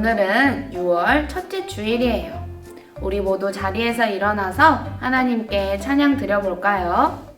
오늘은 6월 첫째 주일이에요. 우리 모두 자리에서 일어나서 하나님께 찬양 드려볼까요?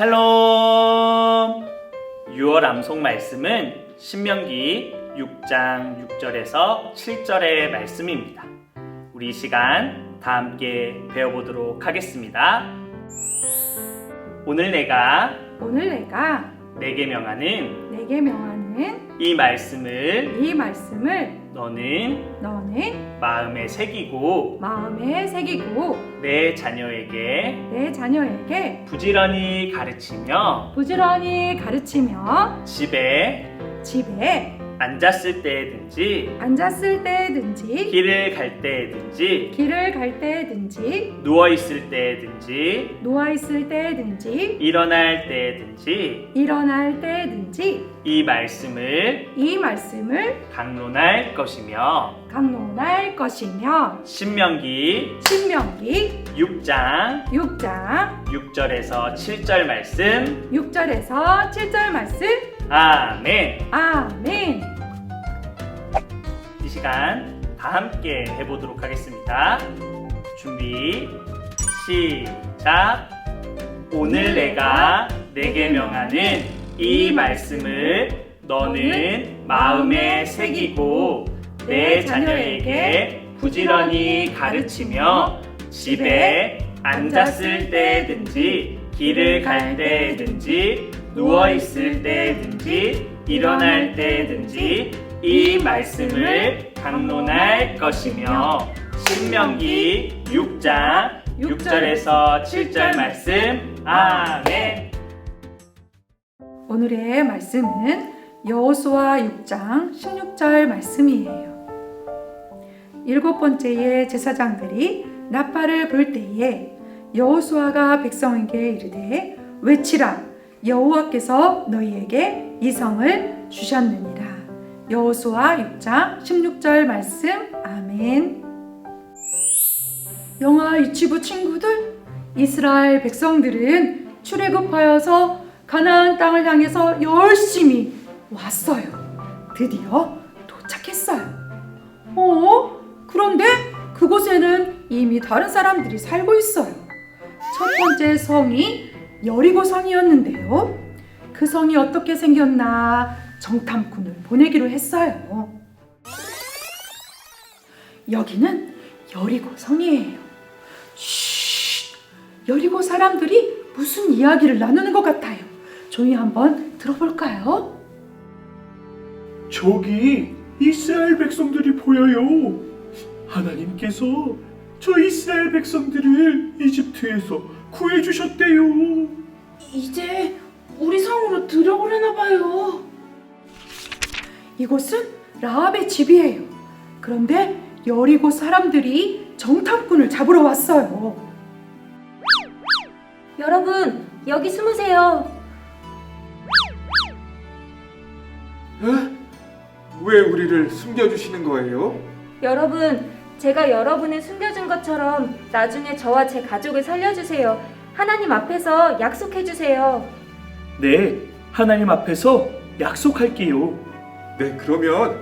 샬롬! 6월 암송 말씀은 신명기 6장 6절에서 7절의 말씀입니다. 우리 이 시간 다 함께 배워보도록 하겠습니다. 오늘 내가 오늘 내가 내게 명하는 내게 명하는 이 말씀을 이 말씀을 너는 너는 마음에 새기고 마음에 새기고 내 자녀에게 내 자녀에게 부지런히 가르치며 부지런히 가르치며 집에 집에 앉았을 때든지 앉았을 때든지 길을 갈 때든지 길을 갈 때든지 누워 있을 때든지 누워 있을 때든지 일어날 때든지 일어날 때든지 이 말씀을 이 말씀을 강론할 것이며 강론할 것이며 신명기 신명기 6장 6장 6절에서 7절 말씀 6절에서 7절 말씀 아멘. 아멘. 이 시간 다 함께 해보도록 하겠습니다. 준비 시작. 오늘 내가 내게 명하는 이 말씀을 너는 마음에 새기고 내 자녀에게 부지런히 가르치며 집에 앉았을 때든지 길을 갈 때든지 누워 있을 때든지 일어날 때든지 이 말씀을 강론할 것이며 신명기 6장 6절에서 7절 말씀. 아멘. 오늘의 말씀은 여호수아 6장 16절 말씀이에요. 일곱 번째의 제사장들이 나팔을 불 때에 여호수아가 백성에게 이르되 외치라 여호와께서 너희에게 이 성을 주셨느니라. 여호수아 6장 16절 말씀 아멘. 영화 유치부 친구들 이스라엘 백성들은 출애굽하여서 가나안 땅을 향해서 열심히 왔어요. 드디어 도착했어요. 어? 그런데 그곳에는 이미 다른 사람들이 살고 있어요. 첫 번째 성이 여리고 성이었는데요. 그 성이 어떻게 생겼나 정탐꾼을 보내기로 했어요. 여기는 여리고 성이에요. 쉿! 여리고 사람들이 무슨 이야기를 나누는 것 같아요. 조용히 한번 들어볼까요? 저기 이스라엘 백성들이 보여요. 하나님께서 저 이스라엘 백성들을 이집트에서 구해 주셨대요. 이제 우리 성으로 들어오려나 봐요. 이곳은 라합의 집이에요. 그런데 여리고 사람들이 정탐꾼을 잡으러 왔어요. 여러분, 여기 숨으세요. 왜 우리를 숨겨주시는 거예요? 여러분, 제가 여러분을 숨겨준 것처럼 나중에 저와 제 가족을 살려주세요. 하나님 앞에서 약속해주세요. 네 하나님 앞에서 약속할게요 네, 그러면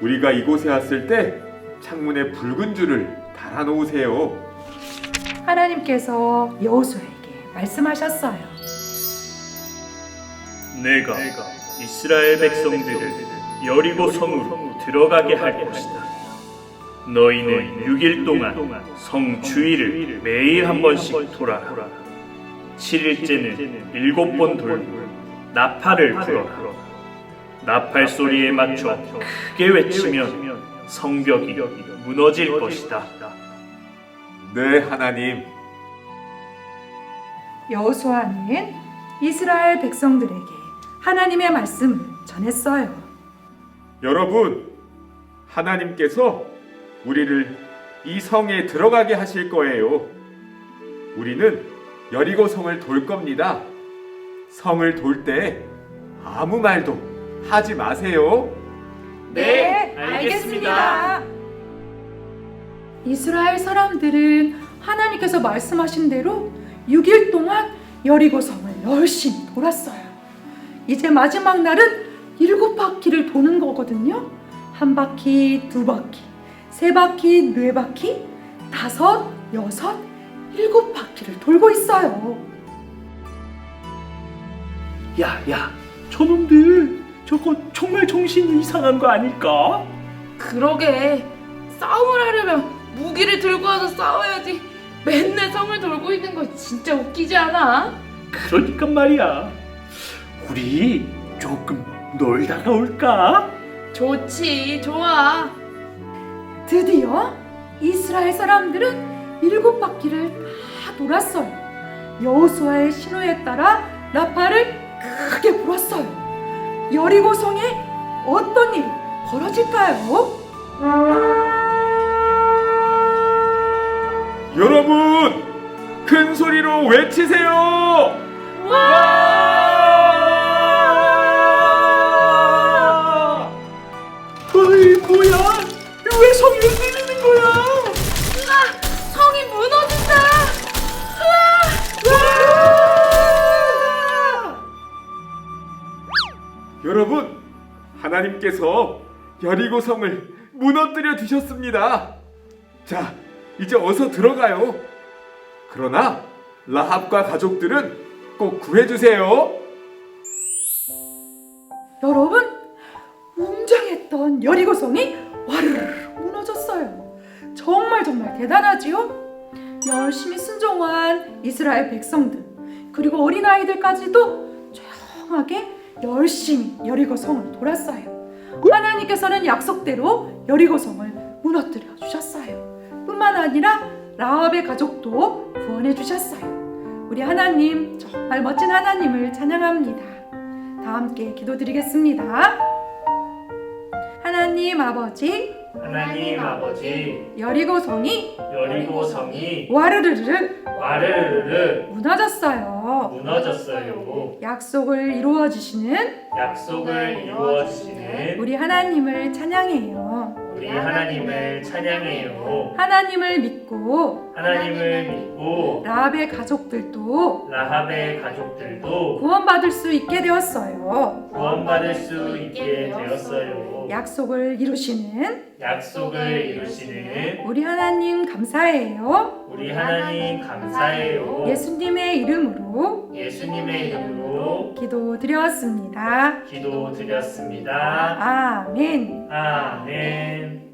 우리가 이곳에 왔을 때 창문에 붉은 줄을 달아놓으세요. 하나님께서 여호수아에게 말씀하셨어요. 내가 이스라엘 백성들을 여리고 성으로 들어가게 할 것이다. 너희는 6일 동안 성 주위를 매일 한 번씩 돌아라. 7일째는 일곱 번 돌고 나팔을 불어라. 나팔 소리에 맞춰 크게 외치면 성벽이 무너질 것이다. 네, 하나님. 여호수아는 이스라엘 백성들에게 하나님의 말씀을 전했어요. 여러분, 하나님께서 우리를 이 성에 들어가게 하실 거예요. 우리는 여리고 성을 돌 겁니다. 성을 돌 때 아무 말도 하지 마세요. 네, 알겠습니다. 이스라엘 사람들은 하나님께서 말씀하신 대로 6일 동안 여리고 성을 열심히 돌았어요. 이제 마지막 날은 일곱 바퀴를 도는 거거든요. 한 바퀴, 두 바퀴, 세 바퀴, 네 바퀴, 다섯, 여섯, 일곱 바퀴를 돌고 있어요. 야, 야, 저놈들 저거 정말 정신이 이상한 거 아닐까? 그러게 싸움을 하려면 무기를 들고 와서 싸워야지 맨날 성을 돌고 있는 거 진짜 웃기지 않아? 그러니까 말이야. 우리 조금 놀다가 올까? 좋지 좋아 드디어 이스라엘 사람들은 일곱 바퀴를 다 돌았어요. 여호수아의 신호에 따라 나팔을 크게 불었어요. 여리고 성에 어떤 일이 벌어질까요? 여러분, 큰 소리로 외치세요! 와! 왜 흔들리는 거야? 성이 무너진다 여러분, 하나님께서 여리고 성을 무너뜨려 주셨습니다. 자, 이제 어서 들어가요. 그러나 라합과 가족들은 꼭 구해주세요. 여러분, 웅장했던 여리고성이 와르르 무너졌어요. 정말 정말 대단하지요? 열심히 순종한 이스라엘 백성들 그리고 어린아이들까지도 조용하게 열심히 여리고 성을 돌았어요. 하나님께서는 약속대로 여리고 성을 무너뜨려 주셨어요. 뿐만 아니라 라합의 가족도 구원해 주셨어요. 우리 하나님 정말 멋진 하나님을 찬양합니다. 다 함께 기도드리겠습니다. 하나님 아버지 하나님 아버지 여리고 성이 여리고 성이 와르르르 와르르르 무너졌어요. 무너졌어요. 약속을 이루어 주시는 약속을 이루어 주시는 우리 하나님을 찬양해요. 우리 하나님을 찬양해요. 하나님을 믿고 하나님을 믿고 라합의 가족들도 라합의 가족들도 구원받을 수 있게 되었어요. 구원받을 수 있게 되었어요. 약속을 이루시는 약속을 이루시는 우리 하나님 감사해요. 우리 하나님 감사해요. 예수님의 이름으로 예수님의 이름으로 기도드렸습니다. 기도드렸습니다. 아멘. 아멘.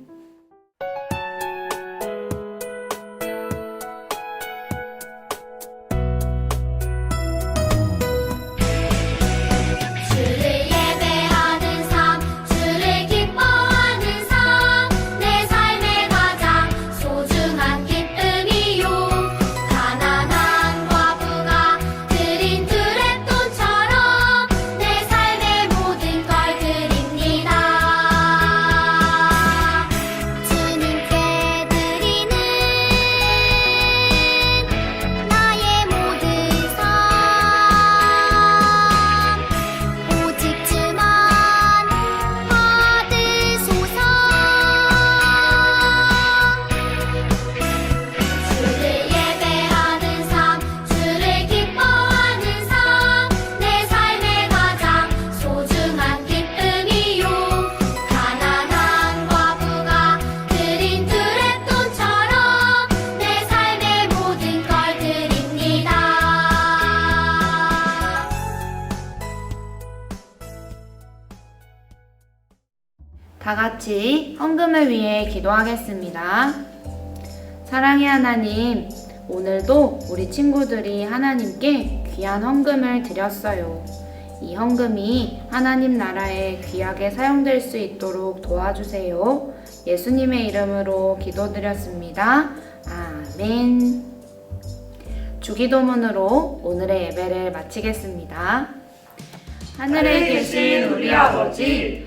헌금을 위해 기도하겠습니다. 사랑의 하나님, 오늘도 우리 친구들이 하나님께 귀한 헌금을 드렸어요. 이 헌금이 하나님 나라에 귀하게 사용될 수 있도록 도와주세요. 예수님의 이름으로 기도드렸습니다. 아멘. 주기도문으로 오늘의 예배를 마치겠습니다. 하늘에 계신 우리 아버지,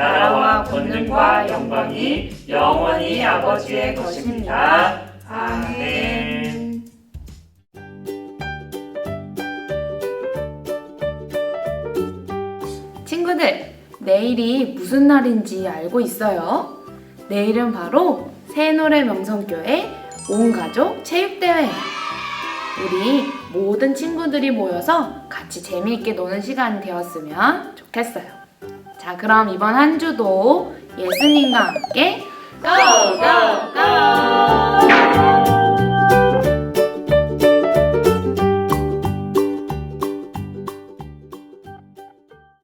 나라와 권능과 영광이 영원히 아버지의 것입니다. 아멘. 친구들, 내일이 무슨 날인지 알고 있어요? 내일은 바로 새노래 명성교회 온 가족 체육대회예요. 우리 모든 친구들이 모여서 같이 재미있게 노는 시간이 되었으면 좋겠어요. 자, 그럼 이번 한 주도 예수님과 함께 고고고!